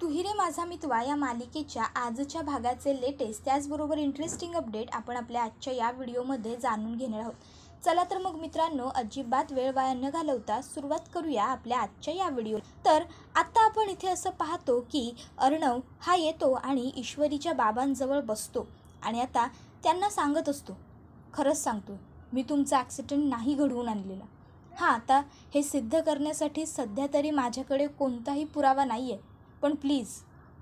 तुहिरे माझा मितवा या मालिकेच्या आजच्या भागाचे लेटेस्ट त्याचबरोबर इंटरेस्टिंग अपडेट आपण आपल्या आजच्या या व्हिडिओमध्ये जाणून घेणार आहोत. चला तर मग मित्रांनो अजिबात वेळ वाया न घालवता सुरुवात करूया आपल्या आजच्या या व्हिडिओ. तर आत्ता आपण इथे असं पाहतो की अर्णव हा येतो आणि ईश्वरीच्या बाबांजवळ बसतो आणि आता त्यांना सांगत असतो. खरंच सांगतो मी तुमचा ॲक्सिडेंट नाही घडवून आणलेला. हां आता हे सिद्ध करण्यासाठी सध्या तरी माझ्याकडे कोणताही पुरावा नाही आहे पण प्लीज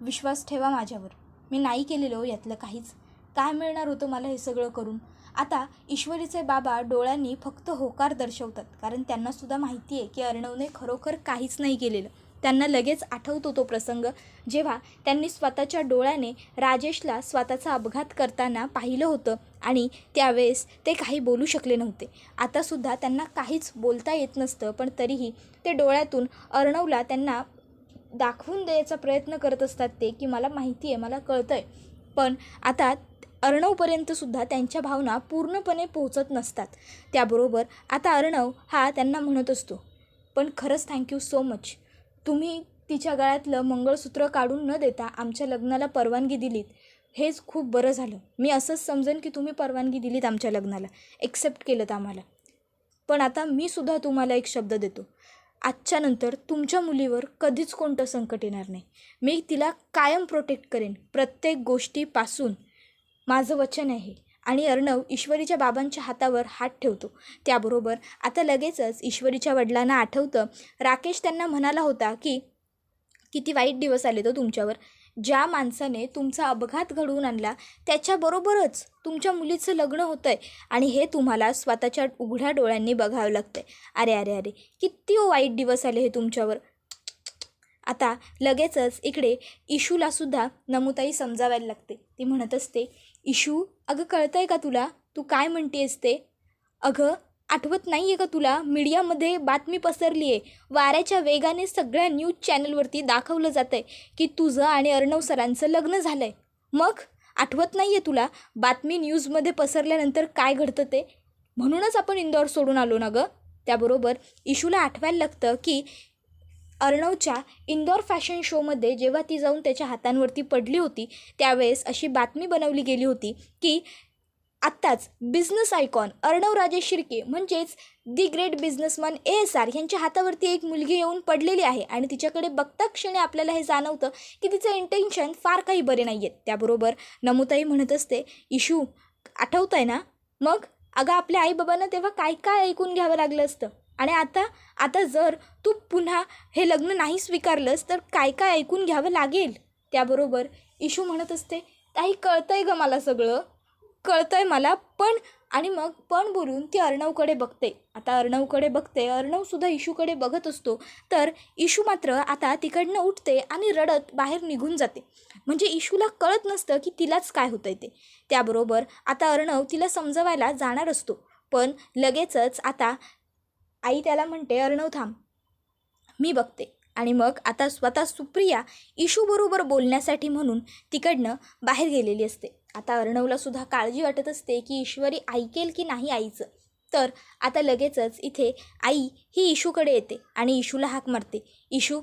विश्वास ठेवा माझ्यावर. मी नाही केलेलं हो यातलं काहीच. काय मिळणार होतं मला हे सगळं करून? आता ईश्वरीचे बाबा डोळ्यांनी फक्त होकार दर्शवतात. कारण त्यांनासुद्धा माहिती आहे की अर्णवने खरोखर काहीच नाही केलेलं. त्यांना लगेच आठवतो तो प्रसंग. जेव्हा त्यांनी स्वतःच्या डोळ्याने राजेशला स्वतःचा अपघात करताना पाहिलं होतं आणि त्यावेळेस ते काही बोलू शकले नव्हते. आतासुद्धा त्यांना काहीच बोलता येत नसतं पण तरीही ते डोळ्यातून अर्णवला त्यांना दाखवून द्यायचा प्रयत्न करत असतात ते की मला माहिती आहे मला कळतं आहे पण आता अर्णवपर्यंतसुद्धा त्यांच्या भावना पूर्णपणे पोहोचत नसतात. त्याबरोबर आता अर्णव हा त्यांना म्हणत असतो पण खरंच थँक्यू सो मच तुम्ही तिच्या गळ्यातलं मंगळसूत्र काढून न देता आमच्या लग्नाला परवानगी दिलीत. हेच खूप बरं झालं. मी असंच समजेन की तुम्ही परवानगी दिलीत आमच्या लग्नाला. एक्सेप्ट केलं आम्हाला. पण आता मी सुद्धा तुम्हाला एक शब्द देतो. आजच्या नंतर तुमच्या मुलीवर कधीच कोणतं संकट येणार नाही. मी तिला कायम प्रोटेक्ट करेन. प्रत्येक गोष्टीपासून माझं वचन आहे. आणि अर्णव ईश्वरीच्या बाबांच्या हातावर हात ठेवतो. त्याबरोबर आता लगेचच ईश्वरीच्या वडिलांना आठवतं. राकेश त्यांना म्हणाला होता की किती वाईट दिवस आले तो तुमच्यावर. ज्या माणसाने तुमचा अपघात घडवून आणला त्याच्याबरोबरच तुमच्या मुलीचं लग्न होतं आहे आणि हे तुम्हाला स्वतःच्या उघड्या डोळ्यांनी बघावं लागतं आहे अरे अरे अरे किती वाईट दिवस आले हे तुमच्यावर. आता लगेचच इकडे इशूलासुद्धा नमुताई समजावायला लागते. ती म्हणत असते इशू अगं कळतं आहे का तुला? तू काय म्हणतेस ते? अगं आठवत नाही आहे का तुला? मीडियामध्ये बातमी पसरली आहे वाऱ्याच्या वेगाने सगळ्या न्यूज चॅनलवरती दाखवलं जातं आहे की तुझं आणि अर्णव सरांचं लग्न झालं आहे मग? आठवत नाही आहे तुला बातमी न्यूजमध्ये पसरल्यानंतर काय घडतं ते? म्हणूनच आपण इंदौर सोडून आलो ना गं? त्याबरोबर इशूला आठवायला लागतं की अर्णवच्या इंदौर फॅशन शोमध्ये जेव्हा ती जाऊन त्याच्या हातांवरती पडली होती त्यावेळेस अशी बातमी बनवली गेली होती की आत्ताच बिझनेस आयकॉन अर्णव राजेश शिर्के म्हणजेच the great businessman A S R यांच्या हातावरती एक मुलगी येऊन पडलेली आहे आणि तिच्याकडे बघता क्षणी आपल्याला हे जाणवतं की तिचं इंटेन्शन फार काही बरे नाही आहेत त्याबरोबर नमुताई म्हणत असते इशू आठवतं आहे ना? मग? अगं आपल्या आईबाबांना तेव्हा काय काय ऐकून घ्यावं लागलं असतं? आणि आता आता जर तू पुन्हा हे लग्न नाही स्वीकारलंस तर काय काय ऐकून घ्यावं लागेल? त्याबरोबर इशू म्हणत असते काही कळतंय गं मला सगळं. कळतंय मला पण आणि मग पण बोलून ती अर्णवकडे बघते. आता अर्णवकडे बघते अर्णवसुद्धा इशूकडे बघत असतो. तर इशू मात्र आता तिकडनं उठते आणि रडत बाहेर निघून जाते. म्हणजे इशूला कळत नसतं की तिलाच काय होतंय ते. त्याबरोबर आता अर्णव तिला समजवायला जाणार असतो. पण लगेचच आता आई त्याला म्हणते अर्णव थांब मी बघते. आणि मग आता स्वतः सुप्रिया इशूबरोबर बोलण्यासाठी म्हणून तिकडनं बाहेर गेलेली असते. आता अर्णवला सुद्धा काळजी वाटत असते की ईश्वरी ऐकेल की नाही आईचं. तर आता लगेचच इथे आई ही इशूकडे येते आणि इशूला हाक मारते. इशू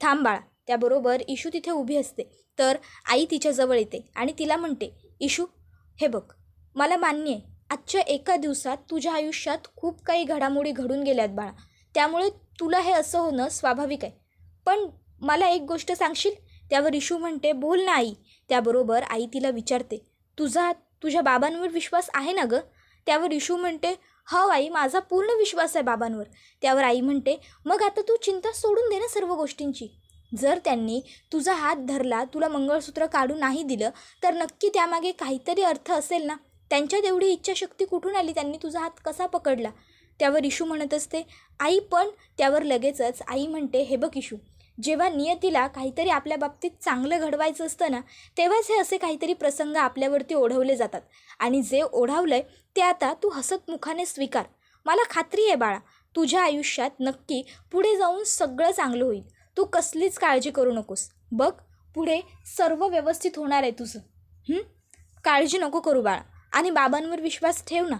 थांब बाळा. त्याबरोबर इशू तिथे उभी असते. तर आई तिच्याजवळ येते आणि तिला म्हणते इशू हे बघ मला मान्य आहे आजच्या एका दिवसात तुझ्या आयुष्यात खूप काही घडामोडी घडून गेल्यात बाळा. त्यामुळे तुला हे असं होणं स्वाभाविक आहे. पण मला एक गोष्ट सांगशील? त्यावर इशू म्हणते बोल ना आई त्याबरोबर आई तिला विचारते तुझा तुझ्या बाबांवर विश्वास आहे ना गं? त्यावर इशू म्हणते हो आई माझा पूर्ण विश्वास आहे बाबांवर. त्यावर आई म्हणते मग आता तू चिंता सोडून दे ना सर्व गोष्टींची. जर त्यांनी तुझा हात धरला तुला मंगळसूत्र काढून नाही दिलं तर नक्की त्यामागे काहीतरी अर्थ असेल ना? त्यांच्यात एवढी इच्छाशक्ती कुठून आली? त्यांनी तुझा हात कसा पकडला? त्यावर इशू म्हणत असते आई पण त्यावर लगेचच आई म्हणते हे बघ इशू जेव्हा नियतीला काहीतरी आपल्या बाबतीत चांगलं घडवायचं असतं ना तेव्हाच हे असे काहीतरी प्रसंग आपल्यावरती ओढवले जातात. आणि जे ओढावलं आहे ते आता तू हसतमुखाने स्वीकार. मला खात्री आहे बाळा तुझ्या आयुष्यात नक्की पुढे जाऊन सगळं चांगलं होईल. तू कसलीच काळजी करू नकोस. बघ पुढे सर्व व्यवस्थित होणार आहे तुझं. काळजी नको करू बाळा. आणि बाबांवर विश्वास ठेव ना.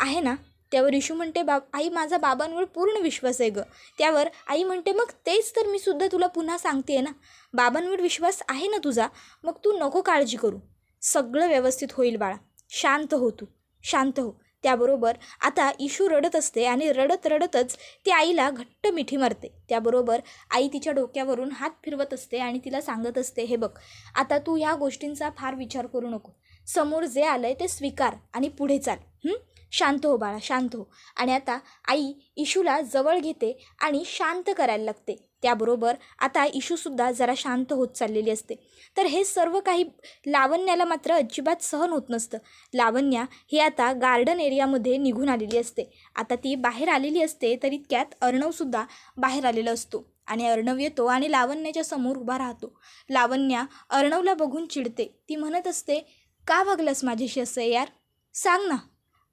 आहे ना? त्यावर इशू म्हणते बाब आई माझा बाबांवर पूर्ण विश्वास आहे गं. त्यावर आई म्हणते मग तेच तर मी सुद्धा तुला पुन्हा सांगते आहे ना? बाबांवर विश्वास आहे ना तुझा? मग तू नको काळजी करू. सगळं व्यवस्थित होईल बाळा. शांत हो तू. शांत हो. त्याबरोबर आता इशू रडत असते आणि रडत रडतच ती आईला घट्ट मिठी मारते. त्याबरोबर आई तिच्या डोक्यावरून हात फिरवत असते आणि तिला सांगत असते हे बघ आता तू ह्या गोष्टींचा फार विचार करू नको. समोर जे आलं आहे ते स्वीकार आणि पुढे चाल. हं? शांत हो बाळा शांत हो. आणि आता आई इशूला जवळ घेते आणि शांत करायला लागते. त्याबरोबर आता इशूसुद्धा जरा शांत होत चाललेली असते. तर हे सर्व काही लावण्याला मात्र अजिबात सहन होत नसतं. लावण्या ही आता गार्डन एरियामध्ये निघून आलेली असते. आता ती बाहेर आलेली असते तर इतक्यात अर्णवसुद्धा बाहेर आलेला असतो. आणि अर्णव येतो आणि लावण्याच्या समोर उभा राहतो. लावण्या अर्णवला बघून चिडते. ती म्हणत असते का वागलास माझ्याशी असं यार? सांग ना.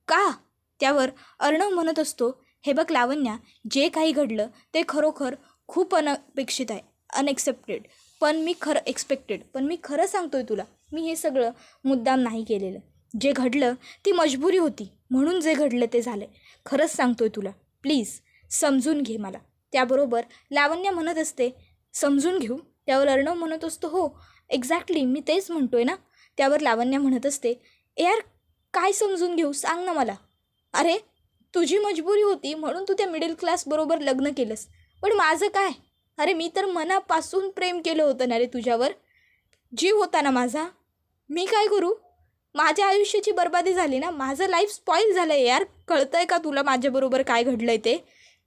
का? त्यावर अर्णव म्हणत असतो हे बघ लावण्या जे काही घडलं ते खरोखर खूप अनपेक्षित आहे अनएक्सेप्टेड पण मी खरं एक्सपेक्टेड पण मी खरं सांगतोय तुला मी हे सगळं मुद्दाम नाही केलेलं. जे घडलं ती मजबुरी होती म्हणून जे घडलं ते झालं खरंच सांगतोय तुला प्लीज समजून घे मला. त्याबरोबर लावण्य म्हणत असते समजून घेऊ. त्यावर अर्णव म्हणत असतो हो एक्झॅक्टली मी तेच म्हणतोय ना. त्यावर लावण्य म्हणत असते यार काय समजून घेऊ? सांग ना मला. अरे तुझी मजबुरी होती म्हणून तू त्या मिडल क्लासबरोबर लग्न केलंस. पण माझं काय? अरे मी तर मनापासून प्रेम केलं होतं ना रे तुझ्यावर. जीव होता ना माझा. मी काय करू? माझ्या आयुष्याची बर्बादी झाली ना? माझं लाईफ स्पॉईल झालं आहे यार. कळतं आहे का तुला माझ्याबरोबर काय घडलं आहे ते?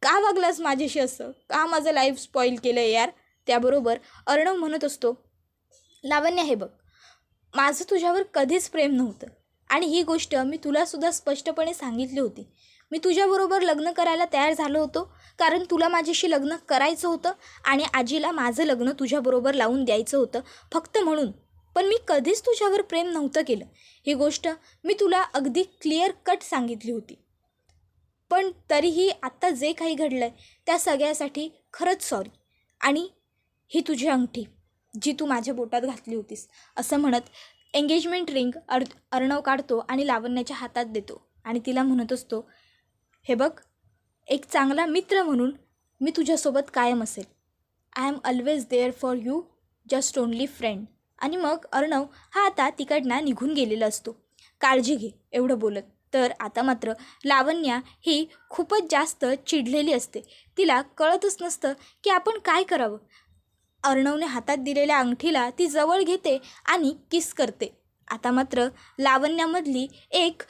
का वागलास माझ्याशी असं? का माझं लाईफ स्पॉईल केलं आहे यार? त्याबरोबर अर्णव म्हणत असतो लावण्य हे बघ. माझं तुझ्यावर कधीच प्रेम नव्हतं. आणि ही गोष्ट मी तुलासुद्धा स्पष्टपणे सांगितली होती. मी तुझ्याबरोबर लग्न करायला तयार झालो होतो कारण तुला माझ्याशी लग्न करायचं होतं आणि आजीला माझं लग्न तुझ्याबरोबर लावून द्यायचं होतं फक्त म्हणून. पण मी कधीच तुझ्यावर प्रेम नव्हतं केलं. ही गोष्ट मी तुला अगदी क्लिअर कट सांगितली होती. पण तरीही आत्ता जे काही घडलं आहे त्या सगळ्यासाठी खरंच सॉरी आणि ही तुझी अंगठी जी तू माझ्या बोटात घातली होतीस असं म्हणत एंगेजमेंट रिंग अर अर्णव काढतो आणि लावण्याच्या हातात देतो. आणि तिला म्हणत असतो हे बघ एक चांगला मित्र म्हणून मी तुझ्यासोबत कायम असेल. I am always there for you just only friend आणि मग अर्णव हा आता तिकडनं निघून गेलेला असतो. काळजी घे एवढं बोलत. तर आता मात्र लावण्या ही खूपच जास्त चिडलेली असते. तिला कळतच नसतं की आपण काय करावं. अर्णवने हातात दिलेल्या अंगठीला ती जवळ घेते आणि किस करते. आता मात्र लावण्यामधली एक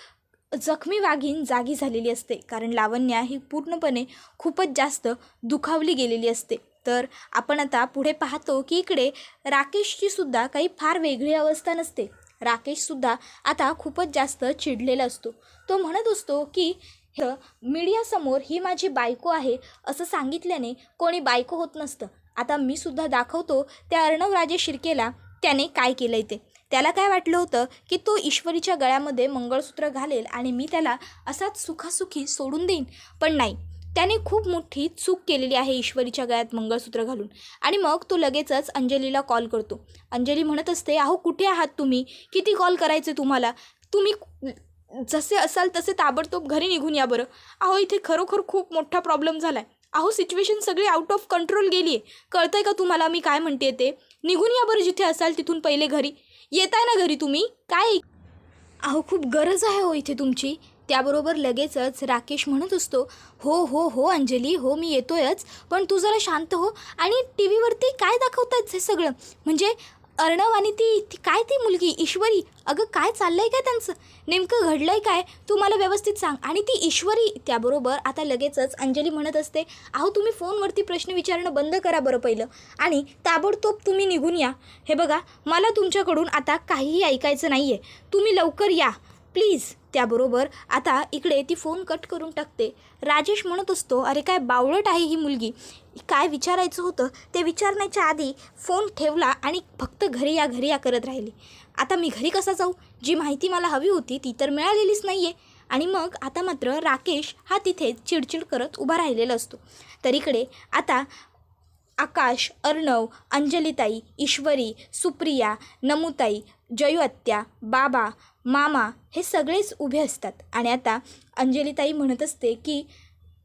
जखमी वाघीण जागी झालेली असते कारण लावण्या ही पूर्णपणे खूपच जास्त दुखावली गेलेली असते. तर आपण आता पुढे पाहतो की इकडे राकेशची सुद्धा काही फार वेगळी अवस्था नसते. राकेशसुद्धा आता खूपच जास्त चिडलेला असतो. तो म्हणत असतो की "ह, मीडियासमोर ही माझी बायको आहे असं सांगितल्याने कोणी बायको होत नसतं. आता मी सुद्धा दाखवतो त्या अर्णवराजे शिर्केला त्याने काय केलं आहे ते. त्याला काय वाटलं होतं की तो ईश्वरीच्या गळ्यामध्ये मंगळसूत्र घालेल आणि मी त्याला असाच सुखासुखी सोडून देईन? पण नाही. त्याने खूप मोठी चूक केलेली आहे ईश्वरीच्या गळ्यात मंगळसूत्र घालून. आणि मग तो लगेचच अंजलीला कॉल करतो. अंजली म्हणत असते अहो कुठे आहात तुम्ही? किती कॉल करायचे तुम्हाला? तुम्ही जसे असाल तसे ताबडतोब घरी निघून या बरं. अहो इथे खरोखर खूप मोठा प्रॉब्लेम झाला आहे अहो सिच्युएशन सगळी आउट ऑफ कंट्रोल गेली आहे कळतंय का तुम्हाला मी काय म्हणते ते? निघून या बरं जिथे असाल तिथून पहिले घरी. येताय ना घरी तुम्ही? काय? अहो खूप गरज आहे हो इथे तुमची. त्याबरोबर लगेचच राकेश म्हणत असतो हो हो हो अंजली हो मी येतोयच. पण तू जरा शांत हो आणि टी व्हीवरती काय दाखवतात हे सगळं? म्हणजे अर्णव आणि ती ती काय ती मुलगी? ईश्वरी? अगं काय चाललं आहे काय त्यांचं? नेमकं घडलं आहे काय? तू मला व्यवस्थित सांग. आणि ती ईश्वरी? त्याबरोबर आता लगेचच अंजली म्हणत असते अहो तुम्ही फोनवरती प्रश्न विचारणं बंद करा बरं पहिलं. आणि ताबडतोब तुम्ही निघून या. हे बघा मला तुमच्याकडून आता काहीही ऐकायचं नाही आहे तुम्ही लवकर या. प्लीज. त्याबरोबर आता इकडे ती फोन कट करून टाकते. राजेश म्हणत असतो अरे काय बावळट आहे ही मुलगी. काय विचारायचं होतं? ते विचारण्याच्या आधी फोन ठेवला आणि फक्त घरी या घरी या करत राहिली. आता मी घरी कसा जाऊ? जी माहिती मला हवी होती ती तर मिळालेलीच नाही आहे आणि मग आता मात्र राकेश हा तिथे चिडचिड करत उभा राहिलेला असतो. तर इकडे आता आकाश अर्णव अंजलीताई ईश्वरी सुप्रिया नमुताई जयूआत्या बाबा मामा हे सगळेच उभे असतात. आणि आता अंजलीताई म्हणत असते की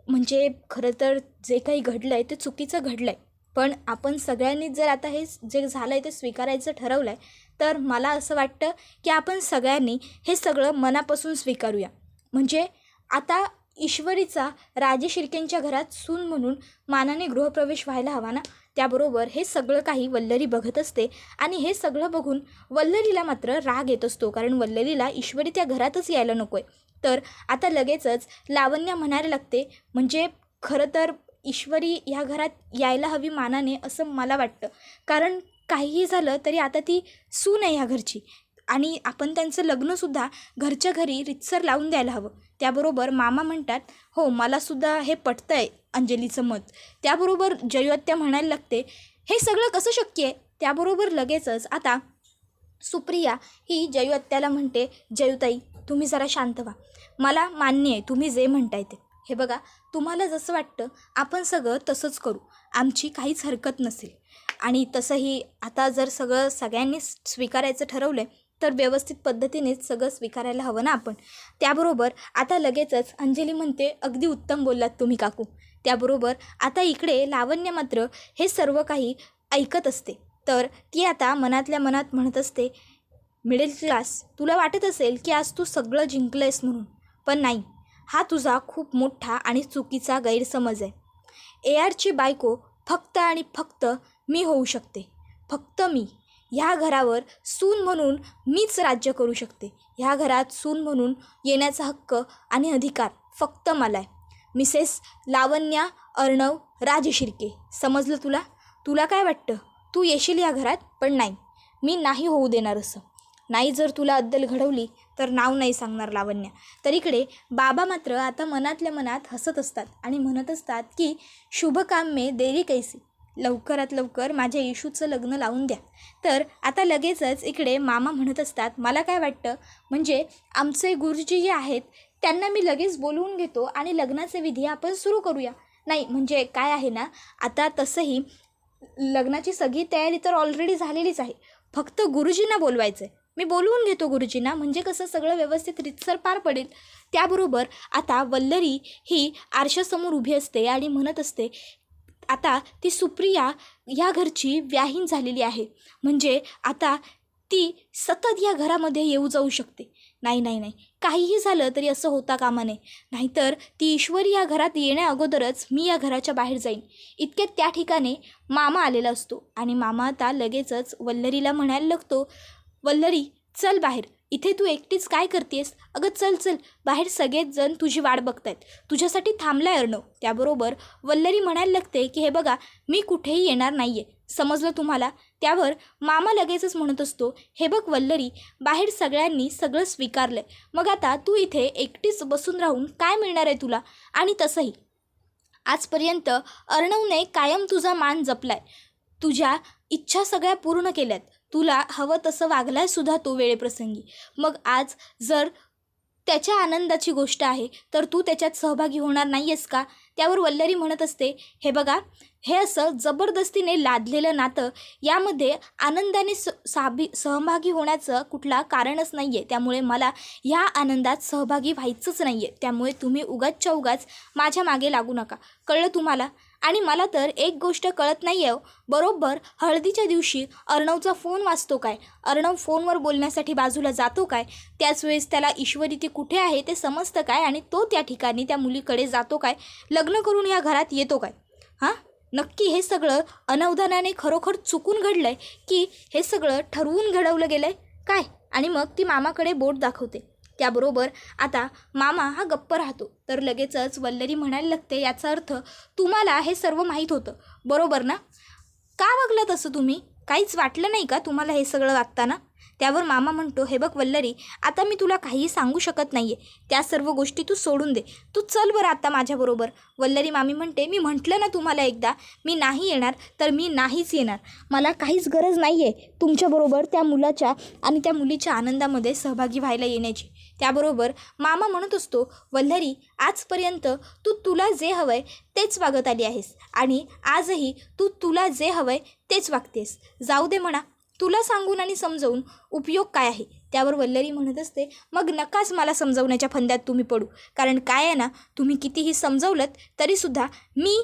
म्हणजे खरं तर जे काही घडलं आहे ते चुकीचं घडलं आहे पण आपण सगळ्यांनीच जर आता हे जे झालं आहे ते स्वीकारायचं ठरवलं आहे तर मला असं वाटतं की आपण सगळ्यांनी हे सगळं मनापासून स्वीकारूया. म्हणजे आता ईश्वरीचा राजे शिर्केंच्या घरात सून म्हणून मानाने गृहप्रवेश व्हायला हवा ना? त्याबरोबर हे सगळं काही वल्लरी बघत असते आणि हे सगळं बघून वल्लरीला मात्र राग येत असतो कारण वल्लरीला ईश्वरी त्या घरातच यायला नको आहे तर आता लगेचच लावण्य म्हणायला लागते म्हणजे खरं तर ईश्वरी ह्या घरात यायला हवी मानाने असं मला वाटतं. कारण काहीही झालं तरी आता ती सून आहे ह्या घरची आणि आपण त्यांचं लग्नसुद्धा घरच्या घरी रितसर लावून द्यायला हवं. त्याबरोबर मामा म्हणतात हो मलासुद्धा हे पटतं आहे अंजलीचं मत. त्याबरोबर जयवत्या म्हणायला लागते हे सगळं कसं शक्य आहे? त्याबरोबर लगेचच आता सुप्रिया ही जयवत्याला म्हणते जयुताई तुम्ही जरा शांत व्हा. मला मान्य आहे तुम्ही जे म्हणताय ते. हे बघा तुम्हाला जसं वाटतं आपण सगळं तसंच करू. आमची काहीच हरकत नसेल. आणि तसंही आता जर सगळं सगळ्यांनी स्वीकारायचं ठरवलं आहे तर व्यवस्थित पद्धतीनेच सगळं स्वीकारायला हवं ना आपण. त्याबरोबर आता लगेचच अंजली म्हणते अगदी उत्तम बोललात तुम्ही काकू. त्याबरोबर आता इकडे लावण्य मात्र हे सर्व काही ऐकत असते. तर ती आता मनातल्या मनात म्हणत असते मिडल क्लास तुला वाटत असेल की आज तू सगळं जिंकलं आहेस म्हणून पण नाही. हा तुझा खूप मोठा आणि चुकीचा गैरसमज आहे. ए आरची बायको फक्त आणि फक्त मी होऊ शकते. फक्त मी. ह्या घरावर सून म्हणून मीच राज्य करू शकते. ह्या घरात सून म्हणून येण्याचा हक्क आणि अधिकार फक्त मला आहे मिसेस लावण्या अर्णव राज शिर्के समजलं तुला? तुला काय वाटतं? तू येशील या घरात? पण नाही. मी नाही होऊ देणार असं. नाही जर तुला अद्दल घडवली तर नाव नाही सांगणार लावण्या. तर इकडे बाबा मात्र आता मनातल्या मनात हसत असतात आणि म्हणत असतात की शुभ काम मे देरी कैसी. लवकरात लवकर माझ्या येशूचं लग्न लावून द्या. तर आता लगेचच इकडे मामा म्हणत असतात मला काय वाटतं? म्हणजे आमचे गुरुजी जे आहेत त्यांना मी लगेच बोलवून घेतो आणि लग्नाचे विधी आपण सुरू करूया. नाही म्हणजे काय आहे ना आता तसंही लग्नाची सगळी तयारी तर ऑलरेडी झालेलीच आहे. फक्त गुरुजींना बोलवायचं आहे मी बोलवून घेतो गुरुजींना म्हणजे कसं सगळं व्यवस्थित रितसर पार पडेल. त्याबरोबर आता वल्लरी ही आरशासमोर उभी असते आणि म्हणत असते आता ती सुप्रिया या घरची व्याहीन झालेली आहे. म्हणजे आता ती सतत या घरामध्ये येऊ जाऊ शकते. नाही नाही नाही. काहीही झालं तरी असं होता कामा नये. नाहीतर ती ईश्वरी या घरात येण्या अगोदरच मी या घराच्या बाहेर जाईन. इतक्यात त्या ठिकाणी मामा आलेला असतो. आणि मामा आता लगेचच वल्लरीला म्हणायला लागतो वल्लरी चल बाहेर. इथे तू एकटीच काय करतेस? अगं चल चल. बाहेर सगळेच जण तुझी वाट बघतायत. तुझ्यासाठी थांबलाय अर्णव. त्याबरोबर वल्लरी म्हणायला लागते की हे बघा मी कुठेही येणार नाही आहे समजलं तुम्हाला? त्यावर मामा लगेचच म्हणत असतो हे बघ वल्लरी बाहेर सगळ्यांनी सगळं स्वीकारलं आहे मग आता तू इथे एकटीच बसून राहून काय मिळणार आहे तुला? आणि तसंही. आजपर्यंत अर्णवने कायम तुझा मान जपलाय. तुझ्या इच्छा सगळ्या पूर्ण केल्यात. तुला हवं तसं वागलाय सुद्धा तो वेळेप्रसंगी. मग आज जर त्याच्या आनंदाची गोष्ट आहे तर तू त्याच्यात सहभागी होणार नाही आहेस का? त्यावर वल्लरी म्हणत असते हे बघा हे असं जबरदस्तीने लादलेलं नातं यामध्ये आनंदाने स साभी सहभागी होण्याचं कुठला कारणच नाही आहे त्यामुळे मला ह्या आनंदात सहभागी व्हायचंच नाही आहे त्यामुळे तुम्ही उगाचच्या उगाच माझ्या मागे लागू नका. कळलं तुम्हाला? आणि मला तर एक गोष्ट कळत नाही आहे हो. बरोबर हळदीच्या दिवशी अर्णवचा फोन वाचतो काय? अर्णव फोनवर बोलण्यासाठी बाजूला जातो काय? त्याच वेळेस त्याला ईश्वरी ती कुठे आहे ते समजतं काय? आणि तो त्या ठिकाणी त्या मुलीकडे जातो काय? लग्न करून या घरात येतो काय? हां? नक्की हे सगळं अनवधानाने खरोखर चुकून घडलं आहे की हे सगळं ठरवून घडवलं गेलं आहे काय? आणि मग ती मामाकडे बोट दाखवते. त्याबरोबर आता मामा हा गप्प राहतो. तर लगेचच वल्लरी म्हणायला लागते याचा अर्थ तुम्हाला हे सर्व माहीत होतं. बरोबर ना? का वागलं तसं तुम्ही? काहीच वाटलं नाही का तुम्हाला हे सगळं वागताना? त्यावर मामा म्हणतो हे बघ वल्लरी आता मी तुला काहीही सांगू शकत नाही आहे त्या सर्व गोष्टी तू सोडून दे. तू चल बरं आता माझ्याबरोबर. वल्लरी मामी म्हणते मी म्हटलं ना तुम्हाला एकदा मी नाही येणार तर मी नाहीच येणार. मला काहीच गरज नाही आहे तुमच्याबरोबर त्या मुलाच्या आणि त्या मुलीच्या आनंदामध्ये सहभागी व्हायला येण्याची. त्याबरोबर मामा म्हणत असतो वल्हरी आजपर्यंत तू तुला जे हवंय तेच वागत आली आहेस आणि आजही तू तुला जे हवंय तेच वागतेस. जाऊ दे म्हणा. तुला सांगून आणि समजवून उपयोग काय आहे? त्यावर वल्लरी म्हणत असते मग नकाच मला समजवण्याच्या फंद्यात तुम्ही पडू. कारण काय आहे ना तुम्ही कितीही समजवलं तरीसुद्धा मी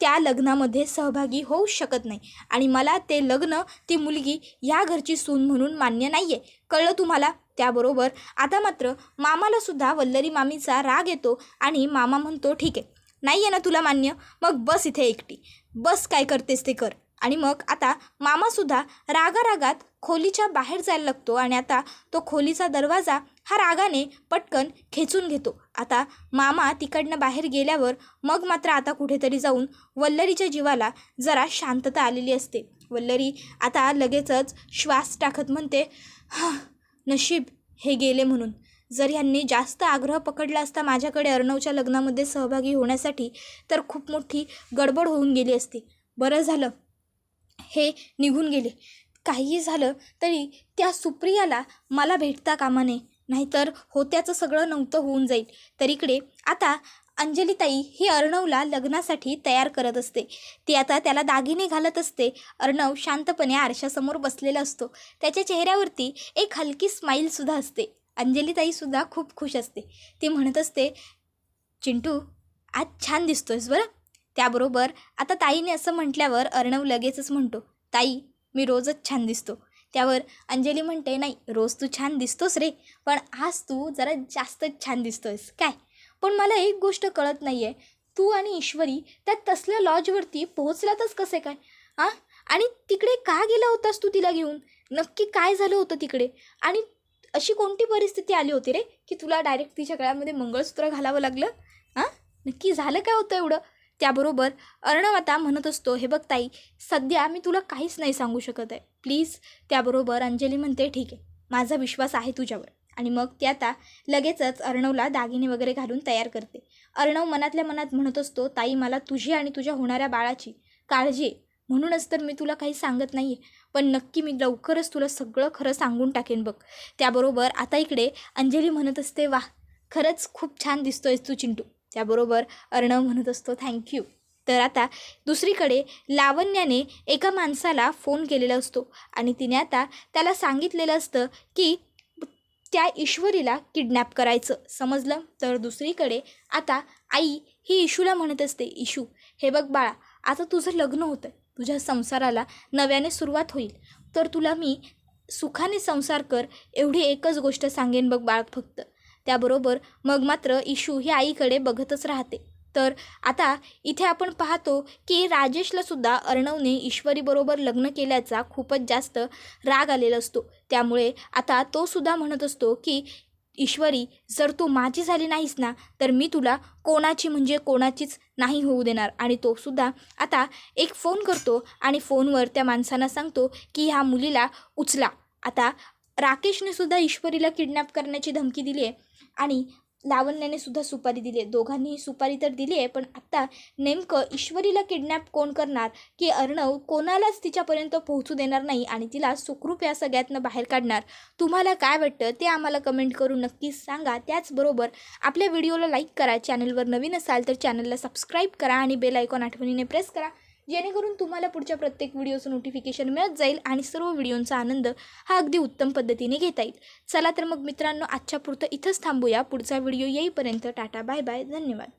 त्या लग्नामध्ये सहभागी होऊ शकत नाही. आणि मला ते लग्न ती मुलगी या घरची सून म्हणून मान्य नाही आहे कळलं तुम्हाला? त्याबरोबर आता मात्र मामालासुद्धा वल्लरी मामीचा राग येतो आणि मामा म्हणतो ठीक आहे नाही आहे ना तुला मान्य मग बस इथे एकटी. बस काय करतेस ते कर. आणि मग आता मामासुद्धा रागारागात खोलीच्या बाहेर जायला लागतो आणि आता तो खोलीचा दरवाजा हा रागाने पटकन खेचून घेतो. आता मामा तिकडनं बाहेर गेल्यावर मग मात्र आता कुठेतरी जाऊन वल्लरीच्या जीवाला जरा शांतता आलेली असते. वल्लरी आता लगेचच श्वास टाकत म्हणते हा नशीब हे गेले म्हणून. जर ह्यांनी जास्त आग्रह पकडला असता माझ्याकडे अर्णवच्या लग्नामध्ये सहभागी होण्यासाठी तर खूप मोठी गडबड होऊन गेली असती. बरं झालं. हे निघून गेले. काहीही झालं तरी त्या सुप्रियाला मला भेटता कामा नये. नाहीतर होत्याचं सगळं नव्हतं होऊन जाईल. तर इकडे आता अंजलीताई ही अर्णवला लग्नासाठी तयार करत असते. ती आता त्याला दागिने घालत असते. अर्णव शांतपणे आरशासमोर बसलेला असतो. त्याच्या चेहऱ्यावरती एक हलकी स्माईलसुद्धा असते. अंजलीताईसुद्धा खूप खुश असते. ती म्हणत असते चिंटू आज छान दिसतोयस बरं. त्याबरोबर आता ताईने असं म्हटल्यावर अर्णव लगेचच म्हणतो ताई मी रोजच छान दिसतो. त्यावर अंजली म्हणते नाही रोज तू छान दिसतोस रे पण आज तू जरा जास्तच छान दिसतोयस. काय पण मला एक गोष्ट कळत नाही आहे तू आणि ईश्वरी त्या तसल्या लॉजवरती पोहोचलातच कसे काय? हां आणि तिकडे का गेला होतास तू तिला घेऊन? नक्की काय झालं होतं तिकडे? आणि अशी कोणती परिस्थिती आली होती रे की तुला डायरेक्ट तिच्या गळ्यामध्ये मंगळसूत्र घालावं लागलं? हां नक्की झालं काय होतं एवढं? त्याबरोबर अर्णव आता म्हणत असतो हे बघ ताई सध्या मी तुला काहीच नाही सांगू शकत आहे. प्लीज. त्याबरोबर अंजली म्हणते ठीक आहे. माझा विश्वास आहे तुझ्यावर. आणि मग ती आता लगेचच अर्णवला दागिने वगैरे घालून तयार करते. अर्णव मनातल्या मनात म्हणत असतो ताई मला तुझी आणि तुझ्या होणाऱ्या बाळाची काळजी आहे. म्हणूनच तर मी तुला काही सांगत नाही आहे पण नक्की मी लवकरच तुला सगळं खरं सांगून टाकेन बघ. त्याबरोबर आता इकडे अंजली म्हणत असते वा खरंच खूप छान दिसतोयस तू चिंटू. त्याबरोबर अर्णव म्हणत असतो थँक्यू तर आता दुसरीकडे लावण्याने एका माणसाला फोन केलेला असतो आणि तिने आता त्याला सांगितलेलं असतं की त्या ईश्वरीला किडनॅप करायचं. समजलं? तर दुसरीकडे आता आई ही इशूला म्हणत असते इशू हे बघ बाळा आता तुझं लग्न होतं तुझ्या संसाराला नव्याने सुरुवात होईल. तर तुला मी सुखाने संसार कर एवढी एकच गोष्ट सांगेन बघ बाळ फक्त. त्याबरोबर मग मात्र इशू ही आईकडे बघतच राहते. तर आता इथे आपण पाहतो की राजेशला सुद्धा अर्णवने ईश्वरीबरोबर लग्न केल्याचा खूपच जास्त राग आलेला असतो. त्यामुळे आता तो सुद्धा म्हणत असतो की ईश्वरी जर तू माझी झाली नाहीस ना तर मी तुला कोणाची म्हणजे कोणाचीच नाही होऊ देणार. आणि तो सुद्धा आता एक फोन करतो आणि फोनवर त्या माणसांना सांगतो की ह्या मुलीला उचला. आता राकेशने सुद्धा ईश्वरीला किडनॅप करण्याची धमकी दिली आहे. आणि लावण्याने सुद्धा सुपारी दिली आहे. दोघांनीही सुपारी तर दिली आहे पण आत्ता नेमकं ईश्वरीला किडनॅप कोण करणार? की अर्णव कोणालाच तिच्यापर्यंत पोहोचू देणार नाही आणि तिला सुखरूप या सगळ्यातनं बाहेर काढणार? तुम्हाला काय वाटतं? ते आम्हाला कमेंट करून नक्कीच सांगा. त्याचबरोबर आपल्या व्हिडिओला लाईक करा. चॅनलवर नवीन असाल तर चॅनलला सबस्क्राईब करा आणि बेल आयकॉन आठवणीने प्रेस करा. जेणेकरून तुम्हाला पुढच्या प्रत्येक व्हिडिओचं नोटिफिकेशन मिळत जाईल आणि सर्व व्हिडिओंचा आनंद हा अगदी उत्तम पद्धतीने घेता येईल. चला तर मग मित्रांनो आजच्या पुरतं इथंच थांबूया. पुढचा व्हिडिओ येईपर्यंत टाटा बाय बाय. धन्यवाद.